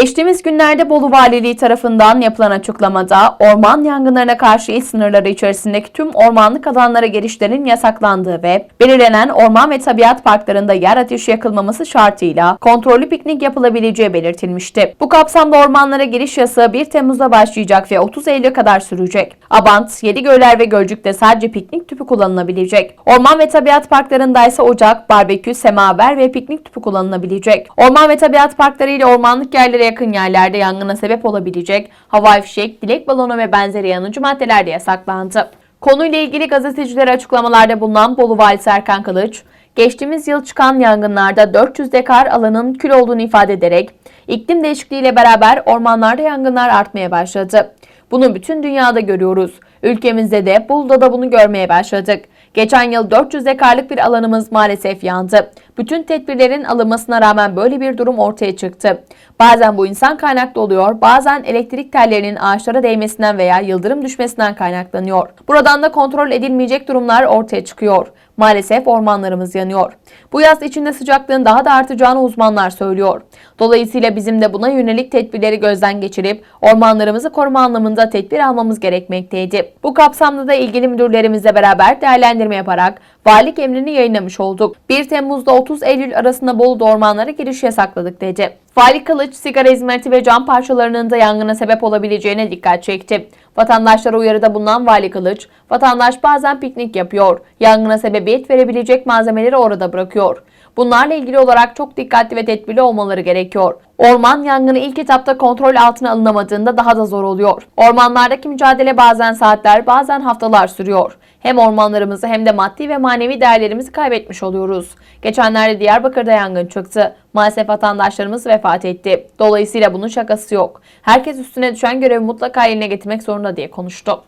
Geçtiğimiz günlerde Bolu Valiliği tarafından yapılan açıklamada orman yangınlarına karşı il sınırları içerisindeki tüm ormanlık alanlara girişlerin yasaklandığı ve belirlenen orman ve tabiat parklarında yer ateşi yakılmaması şartıyla kontrollü piknik yapılabileceği belirtilmişti. Bu kapsamda ormanlara giriş yasağı 1 Temmuz'da başlayacak ve 30 Eylül'e kadar sürecek. Abant, Yedigöller ve Gölcük'te sadece piknik tüpü kullanılabilecek. Orman ve tabiat parklarında ise ocak, barbekü, semaver ve piknik tüpü kullanılabilecek. Orman ve tabiat parkları ile ormanlık yerlere yakın yerlerde yangına sebep olabilecek havai fişek, dilek balonu ve benzeri yanıcı maddeler de yasaklandı. Konuyla ilgili gazetecilere açıklamalarda bulunan Bolu Valisi Erkan Kılıç, geçtiğimiz yıl çıkan yangınlarda 400 dekar alanın kül olduğunu ifade ederek, iklim değişikliğiyle beraber ormanlarda yangınlar artmaya başladı. Bunu bütün dünyada görüyoruz. Ülkemizde de Bolu'da da bunu görmeye başladık. Geçen yıl 400 dekarlık bir alanımız maalesef yandı. Bütün tedbirlerin alınmasına rağmen böyle bir durum ortaya çıktı. Bazen bu insan kaynaklı oluyor, bazen elektrik tellerinin ağaçlara değmesinden veya yıldırım düşmesinden kaynaklanıyor. Buradan da kontrol edilmeyecek durumlar ortaya çıkıyor. Maalesef ormanlarımız yanıyor. Bu yaz içinde sıcaklığın daha da artacağını uzmanlar söylüyor. Dolayısıyla bizim de buna yönelik tedbirleri gözden geçirip ormanlarımızı koruma anlamında tedbir almamız gerekmekteydi. Bu kapsamda da ilgili müdürlerimizle beraber değerlendirme yaparak valilik emrini yayınlamış olduk. 1 Temmuz'da 30 Eylül arasında Bolu'da ormanlara giriş yasakladık dedi. Vali Kılıç, sigara hizmeti ve cam parçalarının da yangına sebep olabileceğine dikkat çekti. Vatandaşlara uyarıda bulunan Vali Kılıç, vatandaş bazen piknik yapıyor, yangına sebebiyet verebilecek malzemeleri orada bırakıyor. Bunlarla ilgili olarak çok dikkatli ve tedbirli olmaları gerekiyor. Orman yangını ilk etapta kontrol altına alınamadığında daha da zor oluyor. Ormanlardaki mücadele bazen saatler, bazen haftalar sürüyor. Hem ormanlarımızı hem de maddi ve manevi değerlerimizi kaybetmiş oluyoruz. Geçenlerde Diyarbakır'da yangın çıktı. Maalesef vatandaşlarımız vefat etti. Dolayısıyla bunun şakası yok. Herkes üstüne düşen görevi mutlaka yerine getirmek zorunda diye konuştu.